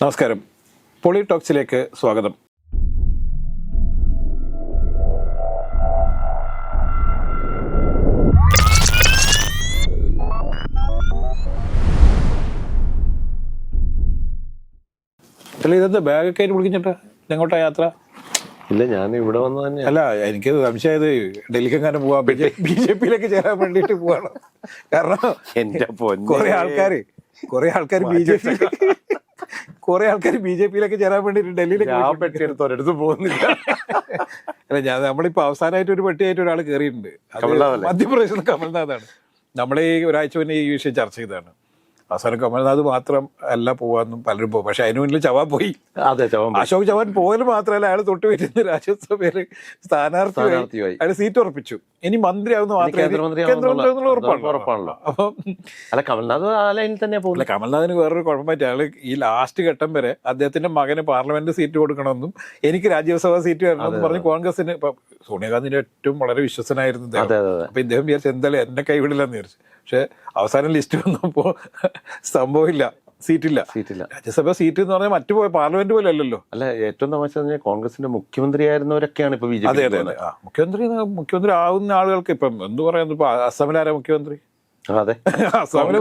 നമസ്കാരം. പോളി ടോക്സിലേക്ക് സ്വാഗതം. അല്ല ഇതെന്ത്? ബാഗൊക്കെ ആയിട്ട് വിളിച്ചിട്ടാ എങ്ങോട്ടാ യാത്ര? ഇല്ല ഞാൻ ഇവിടെ വന്ന് തന്നെ അല്ല എനിക്ക് സംശയം ഡൽഹിക്കെങ്ങാനും പോവാൻ ബി ജെ പിയിലേക്ക് ചേരാൻ വേണ്ടിയിട്ട് പോവാണ്. കാരണം എന്റെ കുറെ ആൾക്കാര് കുറെ ആൾക്കാർ ബി ജെ പി കുറെ ആൾക്കാർ ബി ജെ പിയിലൊക്കെ ചേരാൻ വേണ്ടിയിട്ട് ഡൽഹിയിലേക്ക് ഞാൻ. പെട്ടിയെടുത്ത് ഒരിടത്ത് പോകുന്നില്ല അല്ല ഞാൻ നമ്മളിപ്പോ അവസാനമായിട്ട് ഒരു പെട്ടിയായിട്ട് ഒരാൾ കയറിയിട്ടുണ്ട്? മധ്യപ്രദേശിൽ നിന്ന് കമൽനാഥാണ് നമ്മളീ ഈ ഒരാഴ്ച മുന്നേ ഈ വിഷയം ചർച്ച ചെയ്തതാണ് അവസാനം കമൽനാഥ് മാത്രം അല്ല പോവാന്നും പലരും പോകും പക്ഷെ അതിനു മുന്നിൽ ചവാൻ പോയി. അതെ ചവാൻ അശോക് ചവാൻ പോയത് മാത്രമല്ല അയാൾ തൊട്ട് വരുന്ന രാജ്യസഭയിൽ സ്ഥാനാർത്ഥിയായി. അയാൾ സീറ്റ് ഉറപ്പിച്ചു. ഇനി മന്ത്രിയാവുന്ന മാത്രമേ ഉറപ്പാണല്ലോ. അപ്പം അല്ല കമൽനാഥ് ആ ലൈനിൽ തന്നെ പോകും. കമൽനാഥിന് വേറൊരു കുഴപ്പം പറ്റി അയാൾ ഈ ലാസ്റ്റ് ഘട്ടം വരെ അദ്ദേഹത്തിന്റെ മകന് പാർലമെന്റ് സീറ്റ് കൊടുക്കണമെന്നും എനിക്ക് രാജ്യസഭാ സീറ്റ് വരണമെന്നും പറഞ്ഞ് കോൺഗ്രസിന് ഇപ്പൊ സോണിയാഗാന്ധിന്റെ ഏറ്റവും വളരെ വിശ്വസനായിരുന്നു അപ്പൊ ഇദ്ദേഹം വിചാരിച്ചു എന്തായാലും എന്നെ കൈവിടില്ലെന്ന് വിചാരിച്ചു. പക്ഷെ അവസാനം ലിസ്റ്റ് വന്നപ്പോ സംഭവമില്ല സീറ്റില്ല. സീറ്റില്ല. രാജ്യസഭ സീറ്റ് എന്ന് പറഞ്ഞാൽ മറ്റു പോയ പാർലമെന്റ് പോലെ അല്ലല്ലോ. അല്ല ഏറ്റവും തമാശ പറഞ്ഞാൽ കോൺഗ്രസിന്റെ മുഖ്യമന്ത്രിയായിരുന്നവരൊക്കെയാണ് ഇപ്പൊ ബി ജെ അതെ അതെ അതെ. മുഖ്യമന്ത്രി മുഖ്യമന്ത്രി ആവുന്ന ആളുകൾക്ക് ഇപ്പം എന്ത് പറയുന്നത് ഇപ്പൊ അസമിലാരാ മുഖ്യമന്ത്രി? അസമിലെ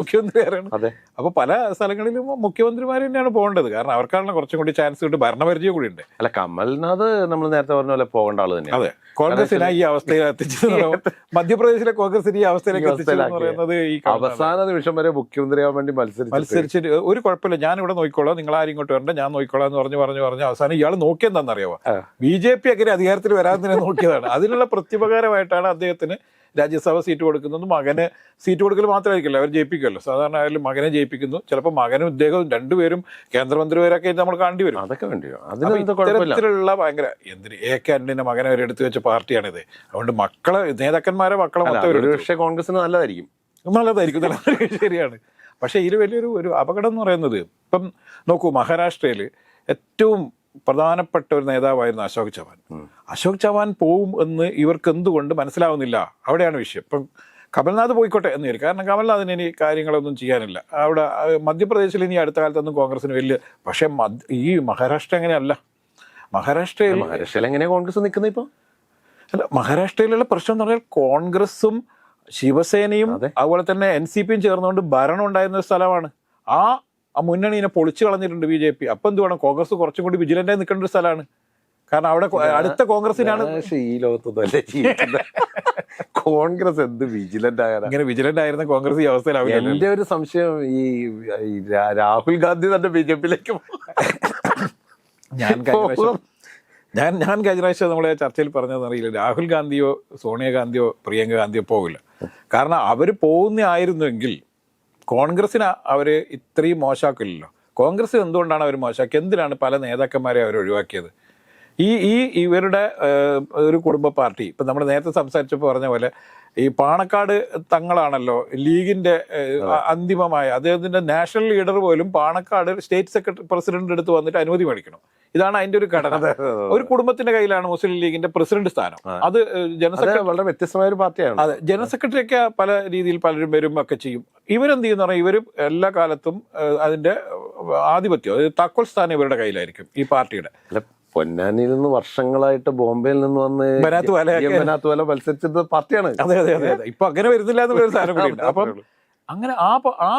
അപ്പൊ പല സ്ഥലങ്ങളിലും മുഖ്യമന്ത്രിമാർ തന്നെയാണ് പോകേണ്ടത്. കാരണം അവർക്കാണല്ലോ കുറച്ചും കൂടി ചാൻസ് കിട്ടി ഭരണപരിചയം കൂടി ഉണ്ട്. അല്ല കമൽനാഥ് നമ്മൾ നേരത്തെ പറഞ്ഞ പോലെ പോകേണ്ട ആൾ തന്നെ അതെ. കോൺഗ്രസിനെ ഈ അവസ്ഥയിൽ എത്തിച്ചത് മധ്യപ്രദേശിലെ കോൺഗ്രസിനെ ഈ അവസ്ഥയിലേക്ക് എത്തിച്ചത് പറയുന്നത് ഈ. അവസാന നിമിഷം വരെ മുഖ്യമന്ത്രിയാവാൻ വേണ്ടി മത്സരിച്ചു മത്സരിച്ചിട്ട് ഒരു കുഴപ്പമില്ല. ഞാൻ ഇവിടെ നോക്കിക്കോളാം. നിങ്ങൾ ആരും ഇങ്ങോട്ട് വരണ്ട. ഞാൻ നോക്കിക്കോളാം എന്ന് പറഞ്ഞു പറഞ്ഞു പറഞ്ഞു അവസാനം ഇയാൾ നോക്കിയെന്താണെന്നറിയാമോ. ബി ജെ പി അങ്ങനെ അധികാരത്തിൽ വരാൻ തന്നെ നോക്കിയതാണ്. അതിനുള്ള പ്രത്യുപകാരമായിട്ടാണ് അദ്ദേഹത്തിന് രാജ്യസഭ സീറ്റ് കൊടുക്കുന്നതും മകന് സീറ്റ് കൊടുക്കൽ മാത്രമായിരിക്കില്ല. അവർ ജയിപ്പിക്കുമല്ലോ. സാധാരണ ആയാലും മകനെ ജയിപ്പിക്കുന്നു. ചിലപ്പോൾ മകനും ഇദ്ദേഹവും രണ്ടുപേരും കേന്ദ്രമന്ത്രിമാരൊക്കെ ആയിട്ട് നമ്മൾ കാണേണ്ടി വരും. അതൊക്കെ കുഴപ്പമില്ല. ഇത്തരത്തിലുള്ള ഭയങ്കര എന്തിന് എ കെ ആന്റണിന്റെ മകനെ വരെ എടുത്തു വെച്ച പാർട്ടിയാണിത് അതുകൊണ്ട് മക്കളെ നേതാക്കന്മാരെ മക്കളെ മൊത്തം പക്ഷേ കോൺഗ്രസിന് നല്ലതായിരിക്കും. നല്ലതായിരിക്കും. നല്ലതായിരിക്കും, ശരിയാണ്. പക്ഷേ ഇതിൽ വലിയൊരു ഒരു അപകടം എന്ന് പറയുന്നത് ഇപ്പം നോക്കൂ മഹാരാഷ്ട്രയിൽ ഏറ്റവും പ്രധാനപ്പെട്ട ഒരു നേതാവായിരുന്നു അശോക് ചവാൻ. അശോക് ചവാൻ പോവും എന്ന് ഇവർക്ക് എന്തുകൊണ്ട് മനസ്സിലാവുന്നില്ല. അവിടെയാണ് വിഷയം. ഇപ്പം കമൽനാഥ് പോയിക്കോട്ടെ എന്ന് വിചാരിക്കും കാരണം കമൽനാഥിന് ഇനി കാര്യങ്ങളൊന്നും ചെയ്യാനില്ല. അവിടെ മധ്യപ്രദേശിൽ ഇനി അടുത്ത കാലത്തൊന്നും കോൺഗ്രസിന് വലിയ പക്ഷേ ഈ മഹാരാഷ്ട്ര അങ്ങനെയല്ല മഹാരാഷ്ട്രയിൽ മഹാരാഷ്ട്രയിൽ എങ്ങനെയാ കോൺഗ്രസ് നിൽക്കുന്നത് ഇപ്പൊ? അല്ല മഹാരാഷ്ട്രയിലുള്ള പ്രശ്നം എന്ന് പറഞ്ഞാൽ കോൺഗ്രസും ശിവസേനയും അതുപോലെ തന്നെ എൻ സി പിയും ചേർന്നുകൊണ്ട് ഭരണം ഉണ്ടായിരുന്ന ഒരു സ്ഥലമാണ്. ആ ആ മുന്നണിനെ പൊളിച്ചു കളഞ്ഞിട്ടുണ്ട് ബി ജെ പി. അപ്പൊ എന്ത് വേണം? കോൺഗ്രസ് കുറച്ചും കൂടി വിജിലന്റായി നിൽക്കേണ്ട ഒരു സ്ഥലമാണ്. കാരണം അവിടെ അടുത്ത കോൺഗ്രസിനാണ് ഈ ലോകത്തൊന്നും അല്ലേ ജീവിക്കുന്നത്. കോൺഗ്രസ് എന്ത് വിജിലന്റ് ആയാലും ഇങ്ങനെ വിജിലന്റ് ആയിരുന്ന കോൺഗ്രസ് ഈ അവസ്ഥയിലാവില്ല എന്റെ ഒരു സംശയം ഈ രാഹുൽ ഗാന്ധി തന്നെ ബി ജെ പിയിലേക്ക് ഞാൻ ഞാൻ ഞാൻ കഴിഞ്ഞ പ്രാവശ്യം നമ്മളെ ചർച്ചയിൽ പറഞ്ഞതെന്ന് അറിയില്ല. രാഹുൽ ഗാന്ധിയോ സോണിയാഗാന്ധിയോ പ്രിയങ്ക ഗാന്ധിയോ പോകില്ല കാരണം അവർ പോകുന്ന ആയിരുന്നെങ്കിൽ കോൺഗ്രസിന് അവർ ഇത്രയും മോശമാക്കില്ലല്ലോ കോൺഗ്രസ് എന്തുകൊണ്ടാണ് അവർ മോശമാക്കി എന്തിനാണ് പല നേതാക്കന്മാരെ അവർ ഒഴിവാക്കിയത്? ഈ ഈ ഇവരുടെ ഒരു കുടുംബ പാർട്ടി ഇപ്പം നമ്മൾ നേരത്തെ സംസാരിച്ചപ്പോൾ പറഞ്ഞ പോലെ ഈ പാണക്കാട് തങ്ങളാണല്ലോ ലീഗിന്റെ അന്തിമമായ അദ്ദേഹത്തിന്റെ നാഷണൽ ലീഡർ പോലും പാണക്കാട് സ്റ്റേറ്റ് സെക്രട്ടറി പ്രസിഡന്റ് അടുത്ത് വന്നിട്ട് അനുമതി മേടിക്കണം. ഇതാണ് അതിന്റെ ഒരു ഘടന. ഒരു കുടുംബത്തിന്റെ കയ്യിലാണ് മുസ്ലിം ലീഗിന്റെ പ്രസിഡന്റ് സ്ഥാനം. അത് ജനസെക്രട്ടറി വളരെ വ്യത്യസ്തമായ ഒരു പാർട്ടിയാണ്. അതെ ജനറൽ ഒക്കെ പല രീതിയിൽ പലരും വരും ഒക്കെ ചെയ്യും. ഇവരെന്ത് ചെയ്യുന്ന പറഞ്ഞാൽ ഇവർ എല്ലാ കാലത്തും അതിന്റെ ആധിപത്യം അതായത് താക്കോൽ സ്ഥാനം ഇവരുടെ കയ്യിലായിരിക്കും ഈ പാർട്ടിയുടെ. പൊന്നാനിയിൽ നിന്ന് വർഷങ്ങളായിട്ട് ബോംബെയിൽ നിന്ന് വന്ന് ബനാത്ത് വല മത്സരിച്ചത് പാർട്ടിയാണ്. അതെ അതെ അതെ ഇപ്പൊ അങ്ങനെ വരുന്നില്ല സാധനം അപ്പം അങ്ങനെ ആ- ആ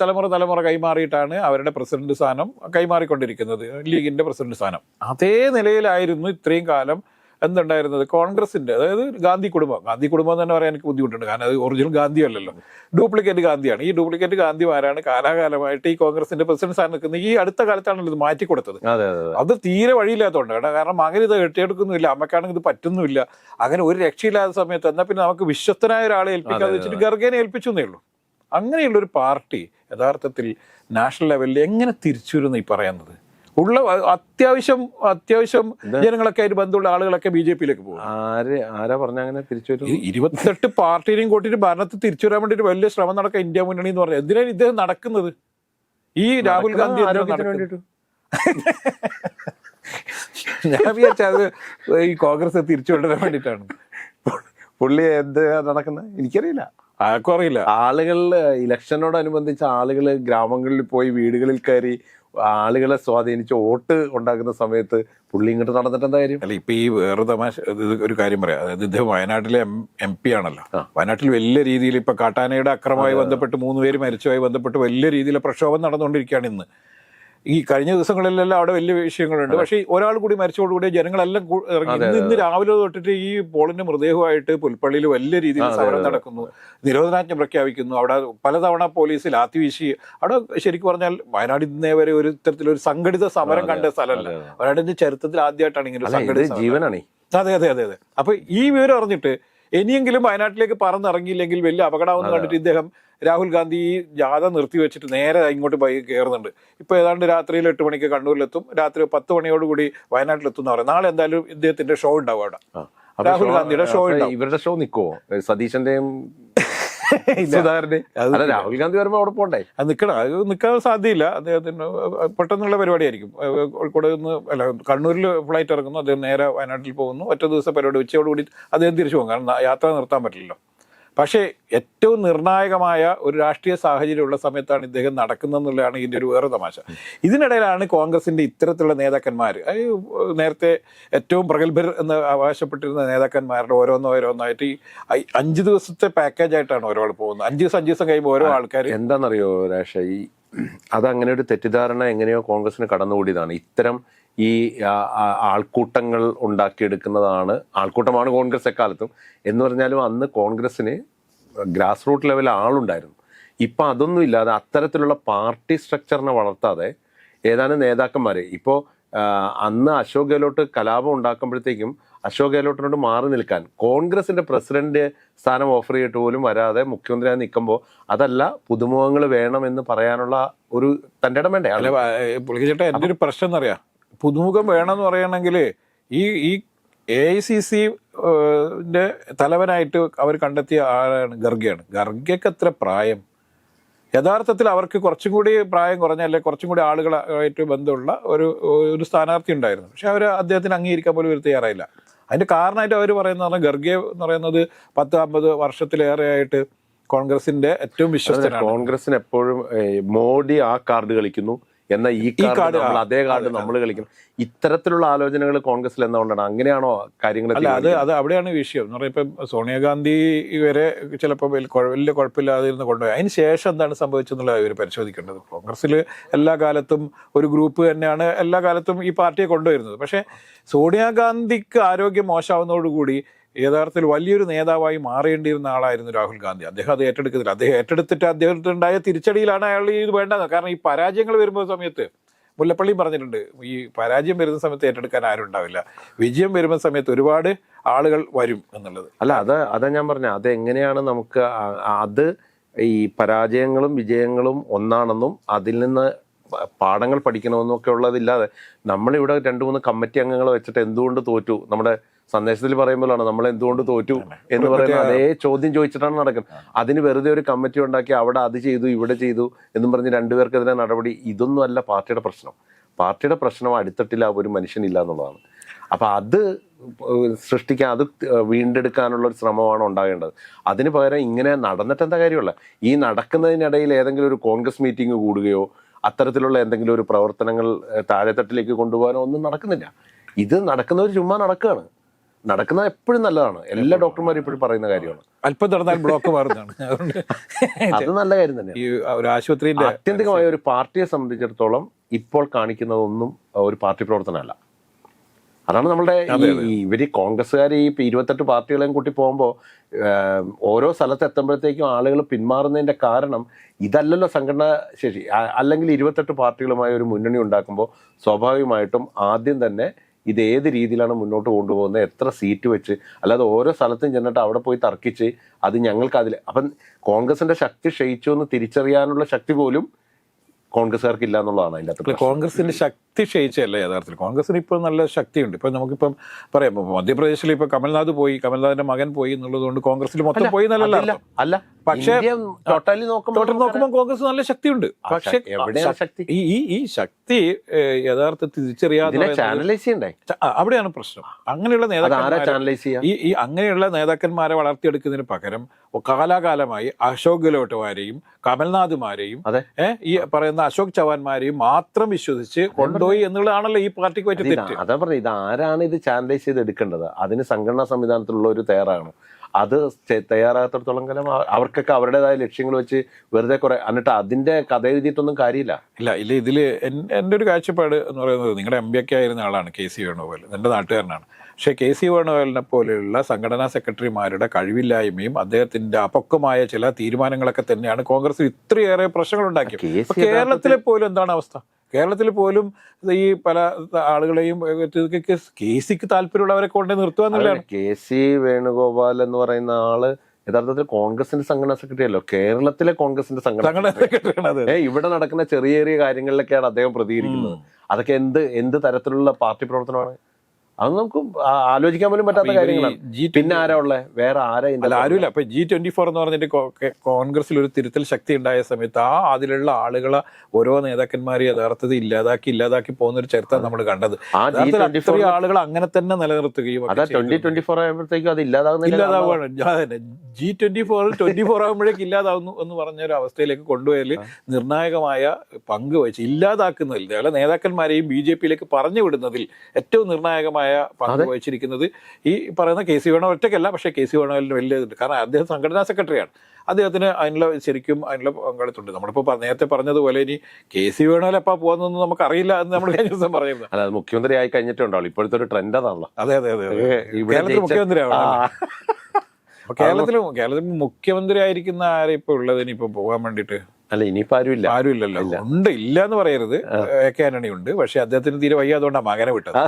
തലമുറ തലമുറ കൈമാറിയിട്ടാണ് അവരുടെ പ്രസിഡന്റ് സ്ഥാനം കൈമാറിക്കൊണ്ടിരിക്കുന്നത്. ലീഗിന്റെ പ്രസിഡന്റ് സ്ഥാനം. അതേ നിലയിലായിരുന്നു ഇത്രയും കാലം എന്തുണ്ടായിരുന്നത്? കോൺഗ്രസിന്റെ അതായത് ഗാന്ധി കുടുംബം. ഗാന്ധി കുടുംബം തന്നെ പറയാൻ എനിക്ക് ബുദ്ധിമുട്ടുണ്ട്. കാരണം അത് ഒറിജിനൽ ഗാന്ധി അല്ലല്ലോ. ഡ്യൂപ്ലിക്കേറ്റ് ഗാന്ധിയാണ്. ഈ ഡ്യൂപ്ലിക്കേറ്റ് ഗാന്ധിമാരാണ് കാലാകാലമായിട്ട് ഈ കോൺഗ്രസിന്റെ പ്രസിഡന്റ് സ്ഥാനം നിൽക്കുന്നത് ഈ അടുത്ത കാലത്താണ് ഇത് മാറ്റി കൊടുത്തത് അതെ തീരെ വഴിയില്ലാത്തതുകൊണ്ട്. കേട്ടോ കാരണം മകൻ ഇത് കെട്ടിയെടുക്കുന്നില്ല അമ്മക്കാണെങ്കിൽ ഇത് പറ്റുന്നില്ല അങ്ങനെ ഒരു രക്ഷയില്ലാത്ത സമയത്ത് എന്നാൽ പിന്നെ നമുക്ക് വിശ്വസ്തനായ ഒരാളെ ഏൽപ്പിക്കാതെ വെച്ചിട്ട് ഗർഗേനെ ഏൽപ്പിച്ചു എന്നേ ഉള്ളൂ. അങ്ങനെയുള്ള ഒരു പാർട്ടി യഥാർത്ഥത്തിൽ നാഷണൽ ലെവലിൽ എങ്ങനെ തിരിച്ചു വരുന്ന ഈ പറയുന്നത്? ഉള്ള അത്യാവശ്യം അത്യാവശ്യം ജനങ്ങളൊക്കെ ആയിട്ട് ബന്ധമുള്ള ആളുകളൊക്കെ ബി ജെ പിയിലേക്ക് പോകും. ആര് ആരാ പറഞ്ഞ അങ്ങനെ തിരിച്ചു വരും ഇരുപത്തെട്ട് പാർട്ടിയിലും കൂട്ടിയിട്ട് ഭരണത്തിൽ തിരിച്ചു വരാൻ വേണ്ടി ഒരു വലിയ ശ്രമം നടക്കുക ഇന്ത്യ മുന്നണി എന്ന് പറഞ്ഞാൽ. എന്തിനാണ് ഇദ്ദേഹം നടക്കുന്നത്? ഈ രാഹുൽ ഗാന്ധി? ഞാൻ വിചാരിച്ചത് ഈ കോൺഗ്രസ് തിരിച്ചു കൊണ്ടുവരാൻ വേണ്ടിയിട്ടാണ്. പുള്ളി എന്ത് നടക്കുന്നത് എനിക്കറിയില്ല. ആർക്കും അറിയില്ല. ആളുകൾ ഇലക്ഷനോടനുബന്ധിച്ച് ആളുകൾ ഗ്രാമങ്ങളിൽ പോയി വീടുകളിൽ കയറി ആളുകളെ സ്വാധീനിച്ച് വോട്ട് ഉണ്ടാക്കുന്ന സമയത്ത് പുള്ളി ഇങ്ങോട്ട് നടന്നിട്ട് എന്താ കാര്യം അല്ല ഇപ്പൊ ഈ വേറെ തമാശ ഒരു കാര്യം പറയാം. അതായത് ഇദ്ദേഹം വയനാട്ടിലെ എം എം പി ആണല്ലോ. വയനാട്ടിൽ വലിയ രീതിയിൽ ഇപ്പൊ കാട്ടാനയുടെ അക്രമമായി ബന്ധപ്പെട്ട് മൂന്ന് പേര് മരിച്ചുമായി ബന്ധപ്പെട്ട് വലിയ രീതിയിലെ പ്രക്ഷോഭം നടന്നുകൊണ്ടിരിക്കുകയാണ് ഇന്ന്. ഈ കഴിഞ്ഞ ദിവസങ്ങളിലെല്ലാം അവിടെ വലിയ വിഷയങ്ങളുണ്ട്. പക്ഷേ ഒരാൾ കൂടി മരിച്ചതോടുകൂടി ജനങ്ങളെല്ലാം ഇറങ്ങി ഇന്ന് ഇന്ന് രാവിലെ തൊട്ടിട്ട് ഈ പോളിന്റെ മൃതദേഹമായിട്ട് പുൽപ്പള്ളിയിൽ വലിയ രീതിയിൽ സമരം നടക്കുന്നു. നിരോധനാജ്ഞ പ്രഖ്യാപിക്കുന്നു. അവിടെ പലതവണ പോലീസിൽ ആത്തി വീശി. അവിടെ ശരിക്കും പറഞ്ഞാൽ വയനാട് ഇന്നേ വരെ ഒരു ഇത്തരത്തിലൊരു സംഘടിത സമരം കണ്ട സ്ഥലമല്ല. വയനാടിന്റെ ചരിത്രത്തിൽ ആദ്യമായിട്ടാണ് ഇങ്ങനെ സംഘടിത ജീവനാണ്. അതെ അതെ അതെ അതെ. അപ്പൊ ഈ വിവരം അറിഞ്ഞിട്ട് ഇനിയെങ്കിലും വയനാട്ടിലേക്ക് പറന്നിറങ്ങിയില്ലെങ്കിൽ വലിയ അപകടമെന്ന് കണ്ടിട്ട് ഇദ്ദേഹം രാഹുൽ ഗാന്ധി ഈ ജാഥ നിർത്തി വെച്ചിട്ട് നേരെ ഇങ്ങോട്ട് ബൈ കയറുന്നുണ്ട്. ഇപ്പൊ ഏതാണ്ട് രാത്രിയിൽ എട്ട് മണിക്ക് കണ്ണൂരിലെത്തും. രാത്രി പത്ത് മണിയോടുകൂടി വയനാട്ടിലെത്തും എന്ന് പറയും. നാളെ എന്തായാലും ഇദ്ദേഹത്തിന്റെ ഷോ ഉണ്ടാവും അവിടെ. രാഹുൽ ഗാന്ധിയുടെ ഷോ ഇവരുടെ ഷോ നിൽക്കുമോ സതീശന്റെയും സുധാകരന്റെയും അല്ല രാഹുൽ ഗാന്ധി വരുമ്പോ അവിടെ പോണ്ടേ? അത് നിൽക്കണം അത് നിൽക്കാൻ സാധ്യയില്ല. അദ്ദേഹത്തിന് പെട്ടെന്നുള്ള പരിപാടിയായിരിക്കും. ആയിരിക്കും കോഴിക്കോട് നിന്ന് അല്ല കണ്ണൂരിൽ ഫ്ലൈറ്റ് ഇറങ്ങുന്നു. അദ്ദേഹം നേരെ വയനാട്ടിൽ പോകുന്നു. ഒറ്റ ദിവസം പരിപാടി ഉച്ചയോടുകൂടി അദ്ദേഹം തിരിച്ചു പോകും. കാരണം യാത്ര നിർത്താൻ പറ്റില്ലല്ലോ. പക്ഷേ ഏറ്റവും നിർണായകമായ ഒരു രാഷ്ട്രീയ സാഹചര്യമുള്ള സമയത്താണ് ഇദ്ദേഹം നടക്കുന്നതെന്നുള്ളതാണ് ഇതിന്റെ ഒരു വേറെ തമാശ. ഇതിനിടയിലാണ് കോൺഗ്രസിന്റെ ഇത്തരത്തിലുള്ള നേതാക്കന്മാർ നേരത്തെ ഏറ്റവും പ്രഗത്ഭർ എന്ന് അവകാശപ്പെട്ടിരുന്ന നേതാക്കന്മാരുടെ ഓരോന്നോ ഓരോന്നായിട്ട് ഈ അഞ്ച് ദിവസത്തെ പാക്കേജായിട്ടാണ് ഓരോ ആൾ പോകുന്നത്. അഞ്ച് ദിവസം അഞ്ച് ദിവസം കഴിയുമ്പോൾ ഓരോ ആൾക്കാർ എന്താണെന്നറിയോ രാഷ ഈ അതങ്ങനെ ഒരു തെറ്റിദ്ധാരണ എങ്ങനെയോ കോൺഗ്രസിന് കടന്നുകൂടിയതാണ്. ഇത്തരം ഈ ആൾക്കൂട്ടങ്ങൾ ഉണ്ടാക്കിയെടുക്കുന്നതാണ് ആൾക്കൂട്ടമാണ് കോൺഗ്രസ് എക്കാലത്തും. എന്ന് പറഞ്ഞാലും അന്ന് കോൺഗ്രസ്സിന് ഗ്രാസ് റൂട്ട് ലെവലിൽ ആളുണ്ടായിരുന്നു. ഇപ്പം അതൊന്നും ഇല്ലാതെ അത്തരത്തിലുള്ള പാർട്ടി സ്ട്രക്ചറിനെ വളർത്താതെ ഏതാനും നേതാക്കന്മാർ ഇപ്പോൾ അന്ന് അശോക് ഗെഹ്ലോട്ട് കലാപം ഉണ്ടാക്കുമ്പോഴത്തേക്കും അശോക് ഗെഹ്ലോട്ടിനോട് മാറി നിൽക്കാൻ കോൺഗ്രസിന്റെ പ്രസിഡന്റ് സ്ഥാനം ഓഫർ ചെയ്തിട്ട് പോലും വരാതെ മുഖ്യമന്ത്രിയായി നിൽക്കുമ്പോൾ അതല്ല പുതുമുഖങ്ങൾ വേണമെന്ന് പറയാനുള്ള ഒരു തന്റെ ഇടം വേണ്ടേ? അല്ലെ പുള്ളിച്ചേട്ടാ എന്റെ ഒരു പ്രശ്നം എന്നറിയാം. പുതുമുഖം വേണമെന്ന് പറയണമെങ്കിൽ ഈ ഈ എ ഐ സി സി തലവനായിട്ട് അവർ കണ്ടെത്തിയ ആളാണ് ഗർഗയാണ്. ഗർഗയ്ക്ക് എത്ര പ്രായം. യഥാർത്ഥത്തിൽ അവർക്ക് കുറച്ചും കൂടി പ്രായം കുറഞ്ഞ അല്ലെ കുറച്ചും കൂടി ആളുകളായിട്ട് ബന്ധമുള്ള ഒരു ഒരു സ്ഥാനാർത്ഥി ഉണ്ടായിരുന്നു. പക്ഷെ അവർ അദ്ദേഹത്തിന് അംഗീകരിക്കാൻ പോലും ഒരു തയ്യാറായില്ല. അതിന്റെ കാരണമായിട്ട് അവർ പറയുന്നത് പറഞ്ഞാൽ ഗർഗെ എന്ന് പറയുന്നത് പത്ത് അമ്പത് വർഷത്തിലേറെയായിട്ട് കോൺഗ്രസിന്റെ ഏറ്റവും വിശ്വസ്തനാണ്. കോൺഗ്രസിന് എപ്പോഴും മോഡി ആ കാർഡ് കളിക്കുന്നു. എന്ന ഈ കാർഡ് നമ്മൾ അതേ കാർഡ് നമ്മൾ കളിക്കും. ഇത്തരത്തിലുള്ള ആലോചനകൾ കോൺഗ്രസിൽ എന്തുകൊണ്ടാണ് അങ്ങനെയാണോ കാര്യങ്ങൾ അല്ല അത് അത് അവിടെയാണ് വിഷയം. എന്ന് പറയുമ്പോൾ ഇപ്പം സോണിയാഗാന്ധി വരെ ചിലപ്പോൾ വലിയ കുഴപ്പമില്ലാതെ ഇരുന്ന് കൊണ്ടുപോയി. അതിന് ശേഷം എന്താണ് സംഭവിച്ചെന്നുള്ളത് ഇവർ പരിശോധിക്കേണ്ടത്. കോൺഗ്രസ്സിൽ എല്ലാ കാലത്തും ഒരു ഗ്രൂപ്പ് തന്നെയാണ് എല്ലാ കാലത്തും ഈ പാർട്ടിയെ കൊണ്ടുവരുന്നത്. പക്ഷേ സോണിയാഗാന്ധിക്ക് ആരോഗ്യം മോശമാവുന്നതോടുകൂടി യഥാർത്ഥത്തിൽ വലിയൊരു നേതാവായി മാറേണ്ടിയിരുന്ന ആളായിരുന്നു രാഹുൽ ഗാന്ധി. അദ്ദേഹം അത് ഏറ്റെടുക്കുന്നില്ല അദ്ദേഹം ഏറ്റെടുത്തിട്ട് അദ്ദേഹത്തിനുണ്ടായ തിരിച്ചടിയിലാണ് അയാൾ ഇത് വേണ്ടത്. കാരണം ഈ പരാജയങ്ങൾ വരുമ്പോൾ സമയത്ത് മുല്ലപ്പള്ളി പറഞ്ഞിട്ടുണ്ട് ഈ പരാജയം വരുന്ന സമയത്ത് ഏറ്റെടുക്കാൻ ആരും ഉണ്ടാവില്ല. വിജയം വരുന്ന സമയത്ത് ഒരുപാട് ആളുകൾ വരും എന്നുള്ളത്. അല്ല അത് അതാ ഞാൻ പറഞ്ഞ. അത് എങ്ങനെയാണ് നമുക്ക് അത് ഈ പരാജയങ്ങളും വിജയങ്ങളും ഒന്നാണെന്നും അതിൽ നിന്ന് പാഠങ്ങൾ പഠിക്കണമെന്നും ഒക്കെ ഉള്ളതില്ലാതെ നമ്മളിവിടെ രണ്ട് മൂന്ന് കമ്മിറ്റി അംഗങ്ങളെ വെച്ചിട്ട് എന്തുകൊണ്ട് തോറ്റു? നമ്മുടെ സന്ദേശത്തിൽ പറയുമ്പോഴാണ് നമ്മൾ എന്തുകൊണ്ട് തോറ്റു എന്ന് പറയുന്ന അതേ ചോദ്യം ചോദിച്ചിട്ടാണ് നടക്കുന്നത്. അതിന് വെറുതെ ഒരു കമ്മിറ്റി ഉണ്ടാക്കി അവിടെ അത് ചെയ്തു ഇവിടെ ചെയ്തു എന്നും പറഞ്ഞ് രണ്ടുപേർക്കെതിരെ നടപടി ഇതൊന്നും അല്ല പാർട്ടിയുടെ പ്രശ്നം. പാർട്ടിയുടെ പ്രശ്നം അടിത്തട്ടിൽ ഒരു മനുഷ്യനില്ല എന്നുള്ളതാണ്. അപ്പൊ അത് സൃഷ്ടിക്കാൻ അത് വീണ്ടെടുക്കാനുള്ള ഒരു ശ്രമമാണ് ഉണ്ടാകേണ്ടത്. അതിന് പകരം ഇങ്ങനെ നടന്നിട്ട് എന്താ കാര്യമുള്ള? ഈ നടക്കുന്നതിനിടയിൽ ഏതെങ്കിലും ഒരു കോൺഗ്രസ് മീറ്റിംഗ് കൂടുകയോ അത്തരത്തിലുള്ള എന്തെങ്കിലും ഒരു പ്രവർത്തനങ്ങൾ താഴെത്തട്ടിലേക്ക് കൊണ്ടുപോകാനോ ഒന്നും നടക്കുന്നില്ല. ഇത് നടക്കുന്നവർ ചുമ്മാ നടക്കുകയാണ്. നടക്കുന്നത് എപ്പോഴും നല്ലതാണ്. എല്ലാ ഡോക്ടർമാരും ഇപ്പോഴും പറയുന്ന കാര്യമാണ്. അല്പം നടന്നാൽ ബ്ലോക്ക് മാറുന്നതാണ്. അത് നല്ല കാര്യം തന്നെ ഈ ഒരു ആത്യന്തികമായ ഒരു പാർട്ടിയെ സംബന്ധിച്ചിടത്തോളം ഇപ്പോൾ കാണിക്കുന്നതൊന്നും ഒരു പാർട്ടി പ്രവർത്തനമല്ല. അതാണ് നമ്മുടെ ഇവർ കോൺഗ്രസ്സുകാർ ഈ ഇരുപത്തെട്ട് പാർട്ടികളെയും കൂട്ടി പോകുമ്പോൾ ഓരോ സ്ഥലത്ത് എത്തുമ്പോഴത്തേക്കും ആളുകൾ പിന്മാറുന്നതിന്റെ കാരണം ഇതല്ലല്ലോ സംഘടന ശേഷി. അല്ലെങ്കിൽ ഇരുപത്തെട്ട് പാർട്ടികളുമായി ഒരു മുന്നണി ഉണ്ടാക്കുമ്പോൾ സ്വാഭാവികമായിട്ടും ആദ്യം തന്നെ ഇത് ഏത് രീതിയിലാണ് മുന്നോട്ട് കൊണ്ടുപോകുന്നത്? എത്ര സീറ്റ് വെച്ച്? അല്ലാതെ ഓരോ സ്ഥലത്തും ചെന്നിട്ട് അവിടെ പോയി തർക്കിച്ച് അത് ഞങ്ങൾക്ക് അതിൽ അപ്പം കോൺഗ്രസിന്റെ ശക്തി ക്ഷയിച്ചു എന്ന് തിരിച്ചറിയാനുള്ള ശക്തി പോലും കോൺഗ്രസ്സുകാർക്ക് ഇല്ല എന്നുള്ളതാണ് അതിന്റെ അകത്ത് അല്ല, കോൺഗ്രസിന്റെ ശക്തി ക്ഷയിച്ചല്ല യഥാർത്ഥത്തിൽ? കോൺഗ്രസിന് ഇപ്പോൾ നല്ല ശക്തിയുണ്ട്. ഇപ്പൊ നമുക്കിപ്പം പറയാം മധ്യപ്രദേശിൽ ഇപ്പൊ കമൽനാഥ് പോയി കമൽനാഥിന്റെ മകൻ പോയി എന്നുള്ളത് കൊണ്ട് കോൺഗ്രസിൽ മൊത്തം പോയി എന്നല്ല അല്ല. പക്ഷേ ടോട്ടലി നോക്കുമ്പോൾ നോക്കുമ്പോൾ കോൺഗ്രസ് നല്ല ശക്തിയുണ്ട്. പക്ഷെ ശക്തി? ഈ ഈ ശക്തി യഥാർത്ഥ യഥാർത്ഥത്തിൽ തിരിച്ചറിയാതെ അവിടെയാണ് പ്രശ്നം. അങ്ങനെയുള്ള നേതാക്കന്മാരെ ഈ അങ്ങനെയുള്ള നേതാക്കന്മാരെ വളർത്തിയെടുക്കുന്നതിന് പകരം കാലാകാലമായി അശോക് ഗെഹ്ലോട്ടുമാരെയും കമൽനാഥുമാരെയും ഈ പറയുന്ന അശോക് ചവാൻമാരെയും മാത്രം വിശ്വസിച്ച് കൊണ്ടുപോയി എന്നുള്ളതാണല്ലോ ഈ പാർട്ടിക്ക് പറ്റിയ അതാ പറഞ്ഞത്. ഇത് ആരാണ് ഇത് ചാനലൈസ് ചെയ്ത് എടുക്കേണ്ടത്? അതിന് സംഘടനാ സംവിധാനത്തിലുള്ള ഒരു തയ്യാറാണ് അത് തയ്യാറാകത്തിടത്തോളം കാലം അവർക്കൊക്കെ അവരുടേതായ ലക്ഷ്യങ്ങൾ വെച്ച് വെറുതെ കുറെ എന്നിട്ട് അതിന്റെ കഥ എഴുതിയിട്ടൊന്നും കാര്യമില്ല. ഇല്ല ഇല്ല ഇതിൽ എന്റെ ഒരു കാഴ്ചപ്പാട് എന്ന് പറയുന്നത് നിങ്ങളുടെ എം ബി ഒക്കെ ആയിരുന്ന ആളാണ് കെ സി വേണുഗോപാൽ എന്റെ നാട്ടുകാരനാണ്. പക്ഷേ കെ സി വേണുഗോപാലിനെ പോലെയുള്ള സംഘടനാ സെക്രട്ടറിമാരുടെ കഴിവില്ലായ്മയും അദ്ദേഹത്തിന്റെ അപക്വമായ ചില തീരുമാനങ്ങളൊക്കെ തന്നെയാണ് കോൺഗ്രസ് ഇത്രയേറെ പ്രശ്നങ്ങൾ ഉണ്ടാക്കിയത് കെ കേരളത്തിലെ പോലും എന്താണ് അവസ്ഥ? കേരളത്തിൽ പോലും ഈ പല ആളുകളെയും കെ സിക്ക് താല്പര്യമുള്ളവരെ കൊണ്ട് നിർത്തുക എന്നുള്ളതാണ്. കെ സി വേണുഗോപാൽ എന്ന് പറയുന്ന ആൾ യഥാർത്ഥത്തിൽ കോൺഗ്രസിന്റെ സംഘടനാ സെക്രട്ടറി അല്ലോ കേരളത്തിലെ കോൺഗ്രസിന്റെ സംഘടന സെക്രട്ടറിയാണ് ഏഹ് ഇവിടെ നടക്കുന്ന ചെറിയ ചെറിയ കാര്യങ്ങളിലൊക്കെയാണ് അദ്ദേഹം പ്രതികരിക്കുന്നത്. അതൊക്കെ എന്ത് എന്ത് തരത്തിലുള്ള പാർട്ടി പ്രവർത്തനമാണ്? അത് നമുക്ക് ആലോചിക്കാൻ പോലും പറ്റാത്ത കാര്യങ്ങളാണ്. പിന്നെ ആരാ ഉള്ളേ? വേറെ ആരാ ആരുമില്ല. അപ്പൊ ജി ട്വന്റി ഫോർ എന്ന് പറഞ്ഞിട്ട് കോൺഗ്രസിൽ ഒരു തിരുത്തൽ ശക്തി ഉണ്ടായ സമയത്ത് ആ അതിലുള്ള ആളുകളെ ഓരോ നേതാക്കന്മാരെ യഥാർത്ഥത്തിൽ ഇല്ലാതാക്കി ഇല്ലാതാക്കി പോകുന്ന ഒരു ചരിത്രം നമ്മൾ കണ്ടത്. ആളുകൾ അങ്ങനെ തന്നെ നിലനിർത്തുകയും. ട്വന്റി ട്വന്റി ഫോർ ആയപ്പോഴത്തേക്കും അത് ഇല്ലാതാകുന്ന ഇല്ലാതാവുകയാണ്. G twenty four twenty four ആകുമ്പോഴേക്ക് ഇല്ലാതാവുന്നു എന്ന് പറഞ്ഞ ഒരു അവസ്ഥയിലേക്ക് കൊണ്ടുപോയാൽ നിർണായകമായ പങ്ക് വഹിച്ച് ഇല്ലാതാക്കുന്നതിൽ നേതാക്കന്മാരെയും ബി ജെ പിയിലേക്ക് പറഞ്ഞു വിടുന്നതിൽ ഏറ്റവും നിർണായകമായ പങ്ക് വഹിച്ചിരിക്കുന്നത്. ഈ പറയുന്ന കെ സി വേണോ ഒറ്റയ്ക്കല്ല പക്ഷേ കെ സി വേണോലിന് വലിയ ഇതുണ്ട്. കാരണം അദ്ദേഹം സംഘടനാ സെക്രട്ടറിയാണ്. അദ്ദേഹത്തിന് അതിനുള്ള ശരിക്കും അതിനുള്ള പങ്കെടുത്തുണ്ട് നമ്മളിപ്പോൾ നേരത്തെ പറഞ്ഞതുപോലെ ഇനി കെ സി വേണോൽ എപ്പാ പോകുന്നതെന്ന് നമുക്കറിയില്ല എന്ന് നമ്മൾ കഴിഞ്ഞ ദിവസം പറയുന്നത്. അല്ല മുഖ്യമന്ത്രി ആയി കഴിഞ്ഞിട്ടുണ്ടാവും ഇപ്പോഴത്തെ ഒരു ട്രെൻഡ് അതാണല്ലോ. അതെ അതെ അതെ. കേരളത്തിൽ മുഖ്യമന്ത്രി കേരളത്തിലും കേരളത്തിൽ മുഖ്യമന്ത്രി ആയിരിക്കുന്ന ആരെ ഇപ്പൊ ഉള്ളത് ഇനിയിപ്പോൾ പോകാൻ വേണ്ടിട്ട് അല്ല ഇനിയിപ്പോ ആരും ഇല്ല. ആരും ഇല്ലല്ലോ ഉണ്ട് ഇല്ല എന്ന് പറയരുത് എ കെ ആന്റണി ഉണ്ട്. പക്ഷെ അദ്ദേഹത്തിന് തീരെ വയ്യ. അതുകൊണ്ടാണ് മകനെ വിട്ടത്.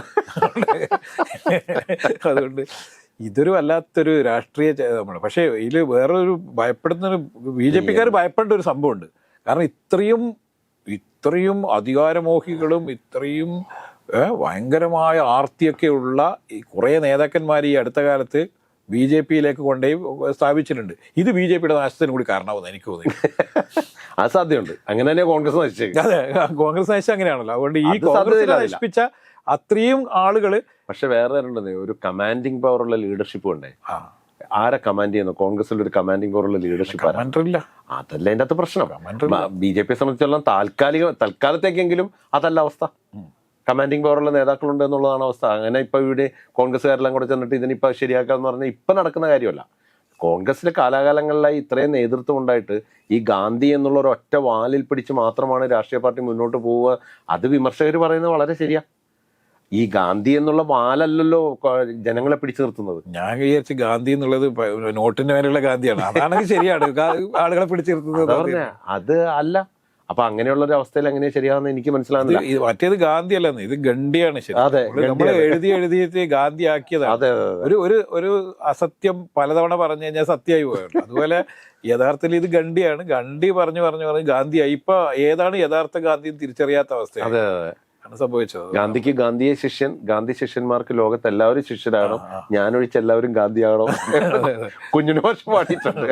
അതുകൊണ്ട് ഇതൊരു വല്ലാത്തൊരു രാഷ്ട്രീയ നമ്മൾ പക്ഷേ ഇതിൽ വേറൊരു ഭയപ്പെടുന്ന ഒരു ബി ജെ പിക്കാർ ഭയപ്പെടേണ്ട ഒരു സംഭവമുണ്ട്. കാരണം ഇത്രയും ഇത്രയും അധികാരമോഹികളും ഇത്രയും ഭയങ്കരമായ ആർത്തിയൊക്കെയുള്ള ഈ കുറേ നേതാക്കന്മാർ ഈ അടുത്ത കാലത്ത് ബി ജെ പിയിലേക്ക് കൊണ്ടുപോയി സ്ഥാപിച്ചിട്ടുണ്ട്. ഇത് ബി ജെ പിയുടെ നാശത്തിന് കൂടി കാരണമാവുമെന്ന് എനിക്ക് തോന്നി അത് സാധ്യതയുണ്ട് അങ്ങനെ തന്നെ കോൺഗ്രസ് നശിച്ചത് അതെ കോൺഗ്രസ് നശിച്ച അങ്ങനെയാണല്ലോ. അതുകൊണ്ട് ഈ കോൺഗ്രസ്. നശിപ്പിച്ച അത്രയും ആളുകൾ പക്ഷെ വേറെ തരണ്ടത് ഒരു കമാൻഡിങ് പവർ ഉള്ള ലീഡർഷിപ്പ് ഉണ്ടേ. ആരെ കമാൻഡ് ചെയ്യുന്നു? കോൺഗ്രസിൽ ഒരു കമാൻഡിംഗ് പവർ ഉള്ള ലീഡർഷിപ്പ് കമാൻഡറില്ല അതല്ല അതിന്റെ അകത്ത് പ്രശ്നം. ബി ജെ പിയെ സംബന്ധിച്ചോളം താൽക്കാലിക തൽക്കാലത്തേക്കെങ്കിലും അതല്ല അവസ്ഥ. കമാൻഡിങ് പവറുള്ള നേതാക്കളുണ്ട് എന്നുള്ളതാണ് അവസ്ഥ. അങ്ങനെ ഇപ്പൊ ഇവിടെ കോൺഗ്രസ്സുകാരെല്ലാം കൂടെ ചെന്നിട്ട് ഇതിനിപ്പോ ശരിയാക്കാന്ന് പറഞ്ഞാൽ ഇപ്പൊ നടക്കുന്ന കാര്യമല്ല. കോൺഗ്രസ്സിലെ കാലാകാലങ്ങളിലായി ഇത്രയും നേതൃത്വം ഉണ്ടായിട്ട് ഈ ഗാന്ധി എന്നുള്ള ഒരു ഒറ്റ വാലിൽ പിടിച്ച് മാത്രമാണ് രാഷ്ട്രീയ പാർട്ടി മുന്നോട്ട് പോവുക. അത് വിമർശകർ പറയുന്നത് വളരെ ശരിയാ. ഈ ഗാന്ധി എന്നുള്ള വാലല്ലല്ലോ കൊ- ജനങ്ങളെ പിടിച്ചു നിർത്തുന്നത്. ഞാൻ വിചാരിച്ച് ഗാന്ധി എന്നുള്ളത് നോട്ടിന്റെ മേലെയുള്ള ഗാന്ധിയാണ്. അതാണെങ്കിൽ ശരിയാണ്. ആളുകളെ പിടിച്ചു നിർത്തുന്നത് അത് അല്ല. അപ്പൊ അങ്ങനെയുള്ള ഒരു അവസ്ഥയിൽ എങ്ങനെ ശരിയാണെന്ന് എനിക്ക് മനസ്സിലാകുന്നില്ല ഇത് മറ്റേത് ഗാന്ധി അല്ലെന്ന് ഇത് ഗണ്ടിയാണ് ശരി. അതെ, നമ്മൾ എഴുതി എഴുതിയിട്ട് ഗാന്ധി ആക്കിയതാണ് അതെ ഒരു ഒരു ഒരു അസത്യം പലതവണ പറഞ്ഞു കഴിഞ്ഞാൽ സത്യമായി പോയുള്ളൂ അതുപോലെ യഥാർത്ഥത്തിൽ ഇത് ഗണ്ടിയാണ് ഗണ്ടി പറഞ്ഞു പറഞ്ഞു പറഞ്ഞു ഗാന്ധിയായി. ഇപ്പൊ ഏതാണ് യഥാർത്ഥ ഗാന്ധി തിരിച്ചറിയാത്ത അവസ്ഥ? അതെ അതെ. ആണ് സംഭവിച്ചത്. ഗാന്ധിക്ക് ഗാന്ധിയെ ശിഷ്യൻ ഗാന്ധി ശിഷ്യന്മാർക്ക് ലോകത്ത് എല്ലാവരും ശിഷ്യരാകണം. ആ. ഞാനൊഴിച്ച് എല്ലാവരും ഗാന്ധിയാണോ കുഞ്ഞിനോഷം പാടിയിട്ടുണ്ട്.